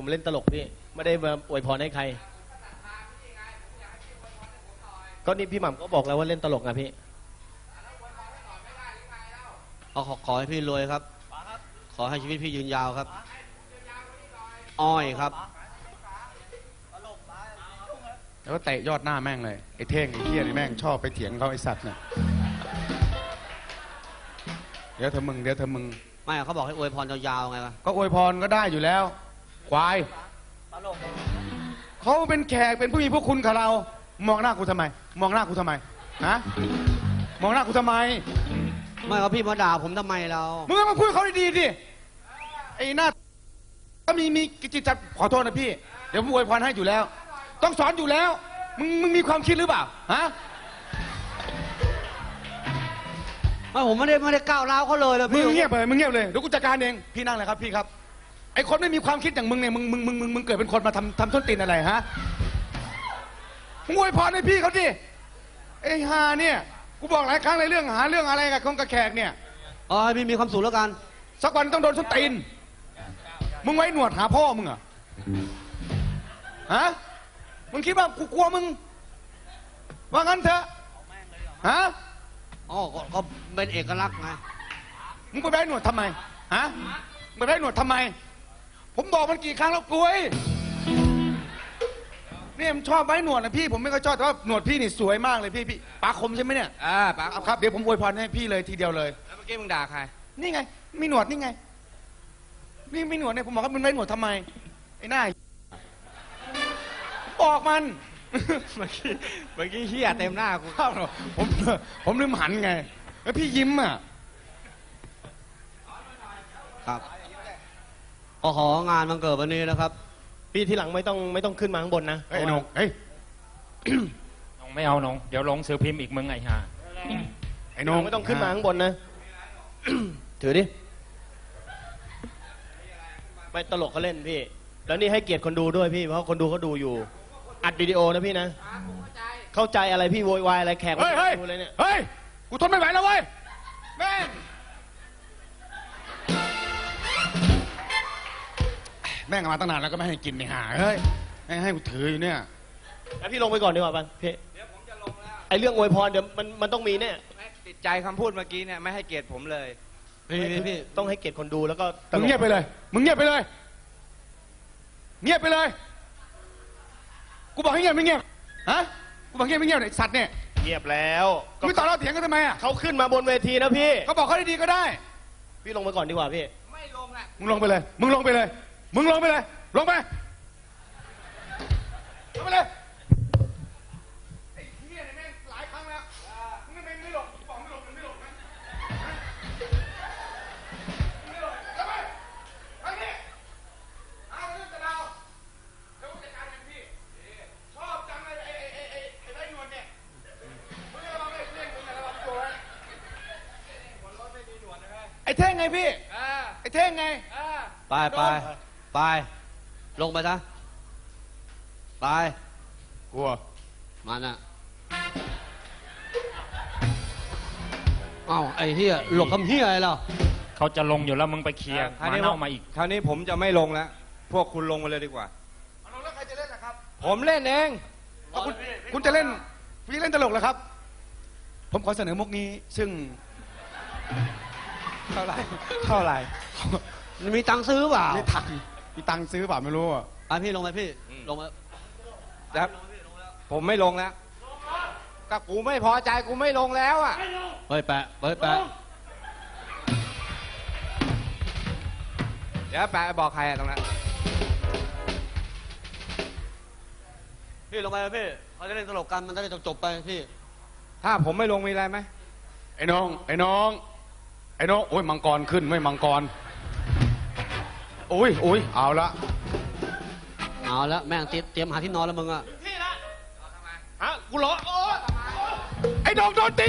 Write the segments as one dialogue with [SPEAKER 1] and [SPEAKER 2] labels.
[SPEAKER 1] ผมเล่นตลกพี่ ไม่ได้มาอวยพรให้ใคร ก็นี่พี่หม่ำก็บอกแล้วว่าเล่นตลกนะพี่
[SPEAKER 2] ขอขอขอให้พี่รวยครับ ขอให้ชีวิตพี่ยืนยาวครับ อ้อยครับ
[SPEAKER 3] แล้วก็เตะยอดหน้าแม่งเลย ไอ้เท่งไอ้เฮียนี่แม่งชอบไปเถียงเขาไอ้สัตว์เนี่ย เดี๋ยวเธอะมึงเดี๋ยวเธอะมึง
[SPEAKER 2] ไม่เขาบอกให้อวยพรยาวๆไงวะ
[SPEAKER 3] ก็อวยพรก็ได้อยู่แล้ว ควายเขาเป็นแขกเป็นผู้มีพวกคุณกับเรา มองหน้ากูทำไม มองหน้ากูทำไมฮะมองหน้ากูทำไม
[SPEAKER 2] ไม่เขาพี่มาด่าผมทำไมเรา
[SPEAKER 3] มึงก็มาคุยกับเขาดีๆดิไอ้หน้าก็มีมีจิตใจขอโทษนะพี่ เดี๋ยวผมอวยพรให้อยู่แล้ว ต้องสอนอยู่แล้ว มึงมึงมีความคิดหรือเปล่าฮะ
[SPEAKER 2] ไม่ผมไม่ได้ไม่ได้ก้าวร้าวเขาเลยเลย
[SPEAKER 3] มึ
[SPEAKER 2] พี่
[SPEAKER 3] งเงียบเลยมึงเงียบเลยเดี๋ยวกูจัดการเองพี่นั่งเลยครับพี่ครับ ไอ้คนไม่มีความคิดอย่างมึงเนี่ยมึงมึงมึงมึงมึงเกิดเป็นคนมาทำทำส้นตีนอะไรฮะมึงอวยพรให้พี่เขาดิไอ้ฮาเนี่ยกูบอกหลายครั้งในเรื่องหาเรื่องอะไรกับคงกับแขกเนี่ย
[SPEAKER 2] อ๋อให้พี่มีความสุขแล้วกัน
[SPEAKER 3] สักวันต้องโดนส้นตีนมึงไว้หนวดหาพ่อมึงเหรอฮะมึงคิดว่ากูกลัวมึง ว่างั้นเถอะฮะ
[SPEAKER 2] อ๋อก็ก็เป็นเอกลักษณ์ไง
[SPEAKER 3] มึงไปไว้หนวดทำไมฮะมึงไปไว้หนวดทำไม ผมบอกมันกี่ครั้งแล้วกลวยเนี่ยมันชอบไว้หนวดนะพี่ผมไม่ค่อยชอบแต่ว่าหนวดพี่นี่สวยมากเลยพี่พี่ปากคมใช่ไหมเนี่ย
[SPEAKER 4] อ่าปาก
[SPEAKER 3] เอาครับเดี๋ยวผมอวยพรให้พี่เลยทีเดียวเลย
[SPEAKER 4] แล้วเมื่อกี้มึงด่าใคร
[SPEAKER 3] นี่ไง มีหนวดนี่ไง นี่มีหนวดเนี่ยผมบอกว่ามึงไว้หนวดทำไมไอ้หน้าบอกมัน
[SPEAKER 4] เมื่อกี้เมื่อกี้เฮียเต็มหน้ากู
[SPEAKER 3] ข้าวผมผมลืมหันไงแล้วพี่ยิ้มอะ
[SPEAKER 2] ครับ ขอของานวันเกิดวันนี้นะครับ
[SPEAKER 1] พี่ที่หลังไม่ต้องไม่ต้องขึ้นมาข้างบนนะ
[SPEAKER 3] เฮ้ยไอ้หนงเฮ้ย
[SPEAKER 5] น้องไม่เอาน้องเดี๋ยวลงสือพิมพ์อีกมึงไอ้ห่า
[SPEAKER 3] ไอ้
[SPEAKER 1] ห
[SPEAKER 3] หน
[SPEAKER 1] นู
[SPEAKER 3] ง
[SPEAKER 1] ไม่ต้องขึ้นมาข้างบนนะ ถือดิ ไม่ตลกเขาเล่นพี่ แล้วนี่ให้เกียรติคนดูด้วยพี่ เพราะคนดูเขาดูอยู่ อัดวิดีโอนะพี่นะ เข้าใจอะไรพี่โวยวายอะไรแขก
[SPEAKER 3] เฮ้ยเฮ้ย
[SPEAKER 1] ดูเลยเนี่ย
[SPEAKER 3] เฮ้ย กูทนไม่ไหวแล้วเว้ย ม่งเอามาตั้งนานแล้วก็ไม่ให้กินนี่หาเฮ้ยแม่งให้กูถืออยู่เนี่ย
[SPEAKER 1] แล้วพี่ลงไปก่อนดีกว่าปันพี่
[SPEAKER 4] เดี๋ยวผมจะลงแล้ว
[SPEAKER 1] ไอเรื่องอวยพรเดี๋ยวมันมันต้องมีเนี่ย
[SPEAKER 4] แม่งติดใจคำพูดเมื่อกี้เนี่ยไม่ให้เกียรติผมเลย
[SPEAKER 2] พี่พี่พี่
[SPEAKER 1] ต้องให้เกียรติคนดูแล้วก็ต
[SPEAKER 3] มึ
[SPEAKER 1] ล
[SPEAKER 3] ง
[SPEAKER 1] ก
[SPEAKER 3] เงียบไปเลย มึงเงียบไปเลย เงียบไปเลย กูบอกให้เงียบไม่เงียบ ฮะ กูบอกเงียบไม่เงียบไอ้สัตว์เนี่ย
[SPEAKER 1] เงียบแล้ว
[SPEAKER 3] มึงต่อเราเถียงกันทำไมอะ
[SPEAKER 1] เขาขึ้นมาบนเวทีนะพี่
[SPEAKER 3] เขาบอกเขาได้ดีก็ได้
[SPEAKER 1] พี่ลงไปก่อนดีกว่าพี่
[SPEAKER 4] ไม่ลงอะ
[SPEAKER 3] มึงลงไปเลย มึงลงไปเลย มึงลงไปเลย ลงไป ลงไปเลยไอ้เหี้ยเนี่ยแม่งหลายครั้งแล้วมึงไม่ไม่หลงบอกไม่หลงมึงไม่หลงนะไม่หลงลงไปไปนี่เอาเรื่องจะเดาเดี๋ยวผมจัดการเองพี่ชอบจังเลยไอ้ไอ้ไอ้ไอ้ไอ้ไอ้หนวดเนี่ยมึงอย่าระวังไอ้เรื่องมึงอย่าระวังตัวไว้ไอ้เท่งไงพี่
[SPEAKER 4] อ่า
[SPEAKER 3] ไอ้เท่งไง
[SPEAKER 4] อ่า
[SPEAKER 2] ไปไป ไป ลงไปซะไป
[SPEAKER 3] กลัว
[SPEAKER 2] มันอะเอ้าไอ้เฮียหลบคำเฮียอะไรเรา
[SPEAKER 5] เขาจะลงอยู่แล้วมึงไปเคลียร์
[SPEAKER 4] คราว
[SPEAKER 5] มา
[SPEAKER 4] นี้
[SPEAKER 5] เน่ามาอีก
[SPEAKER 4] คราวนี้ผมจะไม่ลงแล้ว พวกคุณลงมาเลยดีกว่า
[SPEAKER 3] เอาลงแล้วใครจะเล่นล่ะครับ
[SPEAKER 4] ผมเล่นเอง
[SPEAKER 3] เอาคุณคุณจะเล่นพี่เล่นตลกเหรอครับ ผมขอเสนอมุกนี้ซึ่ง
[SPEAKER 4] เท่าไหร่เท่าไหร่
[SPEAKER 2] มีตังค์ซื้อเปล่า
[SPEAKER 3] ไม่ตังค์ มีตังค์ซื้อเปล่าไม่รู้อะ
[SPEAKER 2] ไปพี่ลงไปพี่ ลงไป
[SPEAKER 4] ครับผมไม่ลงแล้วก็กูไม่พอใจกูไม่ลงแล้วอะ
[SPEAKER 2] เฮ้ยแปะเฮ้ยแปะ
[SPEAKER 4] เดี๋ยวแปะบอกใครอะตรงนั้น
[SPEAKER 2] พี่ลงไปเลยพี่เขาจะเล่นตลกกันมันจะได้จบๆไปพี่
[SPEAKER 4] ถ้าผมไม่ลงมีอะไรไหม
[SPEAKER 3] ไอ้น้อง ไอ้น้อง ไอ้น้อง โอ้ยมังกรขึ้นไม่มังกรโอ้ยโอ้ยเอาละ
[SPEAKER 2] เอาละแม่งเตรียมเตรียมหาที่นอนแล้วมึงอะ
[SPEAKER 1] ฮะกูเหรอโอ้
[SPEAKER 3] ไอ้น้องโดนตี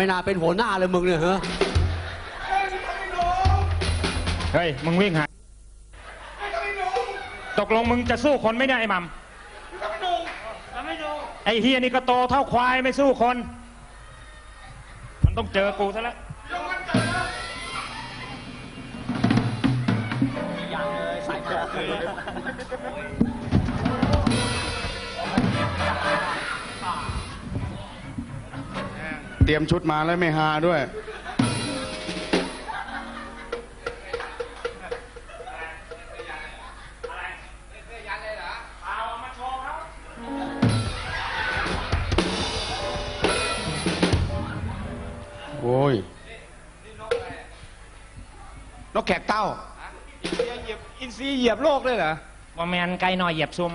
[SPEAKER 3] ไม่
[SPEAKER 2] น่าเป็นหัวหน้าเลยมึงเนี่ยเหรอ
[SPEAKER 5] เฮ้ย มึงวิ่งหาตกลงมึงจะสู้คนไม่ได้ไอ้หมัมไอ้เฮียนี่ก็โตเท่าควายไม่สู้คน มันต้องเจอกูซะแล้ว
[SPEAKER 3] เตรียมชุดมาแล้วไม่ฮาด้วย โอ้ย นกแขกเต้า
[SPEAKER 4] เหยียบอินซีเหยียบโลกเลยเหรอ
[SPEAKER 5] ว่าแมนไกลหน่อยเหยียบซุม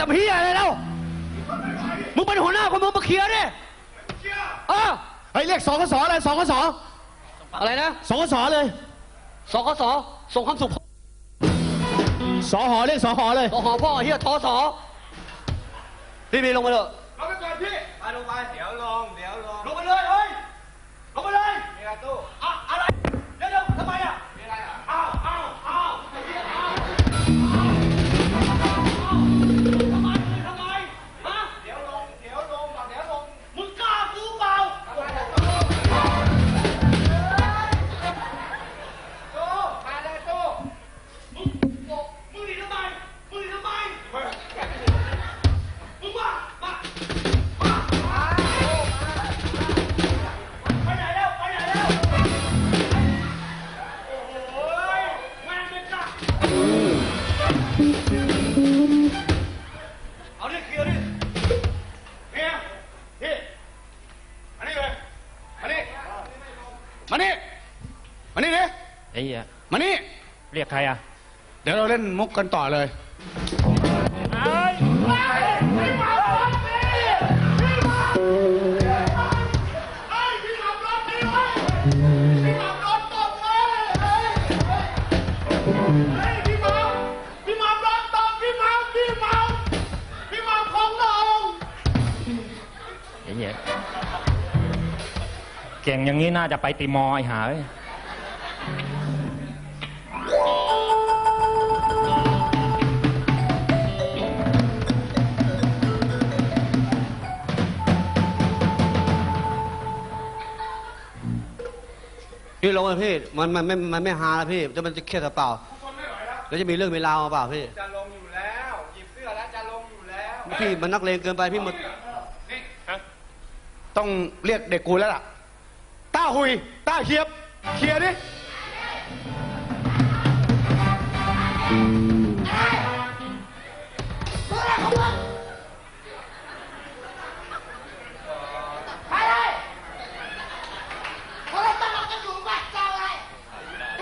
[SPEAKER 3] ทำ
[SPEAKER 2] เฮียอะไรแล้วมึงเป็นหัวหน้าคนมึงมาเคลียร์ดิำ
[SPEAKER 3] เชี่ย
[SPEAKER 2] เออ
[SPEAKER 1] เฮ้ยเรียกสกสอะไรสกส
[SPEAKER 2] อะไรนะ
[SPEAKER 1] สกสเลย
[SPEAKER 2] สกสส่งคำสุข
[SPEAKER 1] สหเรียกสหเลย
[SPEAKER 2] สหพ่อเฮียทอสอพี่มีลงมาเถอะ
[SPEAKER 3] เราไปก่อนพี่
[SPEAKER 4] ไปลงไปเดี๋ยวลงเดี๋ยวลง
[SPEAKER 2] ลงมาเลยเฮ้ยลงมาเลย
[SPEAKER 4] มีอะไรตู้
[SPEAKER 2] อ้เหี้ยมานี่ เรี
[SPEAKER 3] ย
[SPEAKER 5] กใครอะ
[SPEAKER 3] เดี๋ยวเราเล่นมุกกันต่อเลย
[SPEAKER 5] ไอ้เหี้ยเก่งอย่างนี้น่าจะไปติมอร์ไอ้หาเอ้ย
[SPEAKER 2] พี่ลงเลยพี่มันมันไม่มันไม่ฮาแล้วพี่จะมันจะเครียดหรือเปล่าแล้วจะมีเรื่องมีราวมาเปล่าพี่
[SPEAKER 4] จะลงอยู่แล้วหยิบเสื้อแล้วจะลงอยู่แล้ว
[SPEAKER 2] พี่มันนักเลงเกินไปพี่หมด
[SPEAKER 3] ต้องเรียกเด็กกูแล้วล่ะต้าหุยต้าเคียบเคลียร์ดิ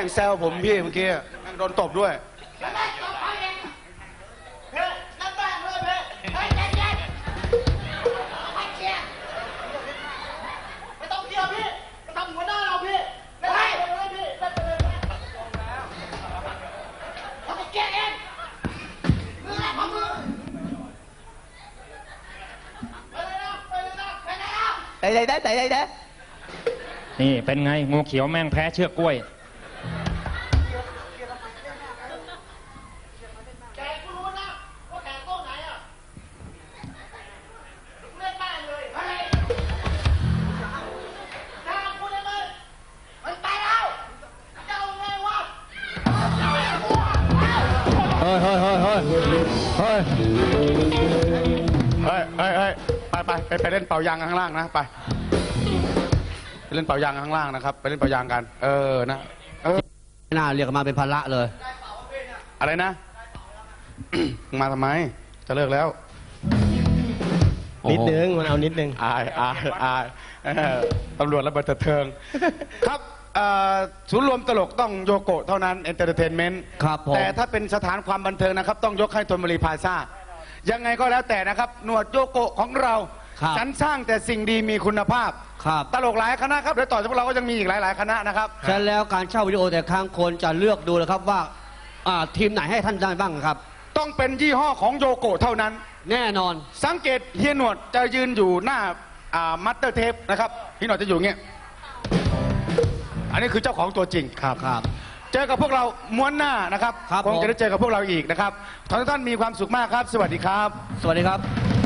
[SPEAKER 3] ม่งแซวผมพี่เมื่อกี้แม่งโดนตบด้วย
[SPEAKER 6] ไม่ต้องเกี่ยวพี่ทำหัวหน้าเราพี่ไม่ได้เลยพี่ไม่เป็นไรเขาจะแก้เองมืออะไรของมือไปเลยนะไปเลยนะไปเลยนะ
[SPEAKER 2] ไหนไหนไหนไหนไหน
[SPEAKER 5] นี่เป็นไงงูเขียวแม่งแพ้เชือกกล้ว
[SPEAKER 1] ย เฮ้ย
[SPEAKER 3] เฮ้ยเฮ้ยเฮ้ยไปไปไปไปเล่นเป่ายางข้างล่างนะ ไปไปเล่นเป่ายางข้างล่างนะครับ ไปเล่นเป่ายางกัน เออนะเออ
[SPEAKER 2] ไม่น่าเรียกมาเป็นภาระเลย
[SPEAKER 3] อะไรนะ มาทำไม จะเลิกแล้ว
[SPEAKER 1] นิดนึงมันเอานิดนึง
[SPEAKER 3] อายอายอายเออตำรวจระเบิดเถิดเทิง ครับเอ่อ ศูนย์รวมตลกต้องโยโกะเท่านั้นเอนเตอร์เทนเมนต์
[SPEAKER 2] ครับผม
[SPEAKER 3] แต่ถ้าเป็นสถานความบันเทิงนะครับ ต้องยกให้ธนบุรีพลาซ่า ยังไงก็แล้วแต่นะครับ หนวดโยโกะของเรา
[SPEAKER 2] ครับ
[SPEAKER 3] สรรสร้างแต่สิ่งดีมีคุณภาพ
[SPEAKER 2] ครับ
[SPEAKER 3] ตลกหลายคณะครับเดี๋ยวต่อจากพวกเราก็ยังมีอีกหลาย ๆ คณะนะครับ
[SPEAKER 2] ใช่แล้วการเช่าวิดีโอแต่ครั้งคนจะเลือกดูนะครับว่าอ่าทีมไหนให้ท่านได้บ้างครับ
[SPEAKER 3] ต้องเป็นยี่ห้อของโยโกะเท่านั้น
[SPEAKER 2] แน่นอน
[SPEAKER 3] สังเกตเฮียหนวดจะยืนอยู่หน้ามัตเตอร์เทปนะครับพี่หนวดจะอยู่อย่างเงี้ย อันนี้คือเจ้าของตัวจริงครับ
[SPEAKER 2] ครับ
[SPEAKER 3] เจอกับพวกเราม้วนหน้านะครับ
[SPEAKER 2] ครับ
[SPEAKER 3] คง
[SPEAKER 2] ผม
[SPEAKER 3] จะได้เจอกับพวกเราอีกนะครับทุกท่านมีความสุขมากครับ สวัสดีครับ
[SPEAKER 2] สวัสดีครับ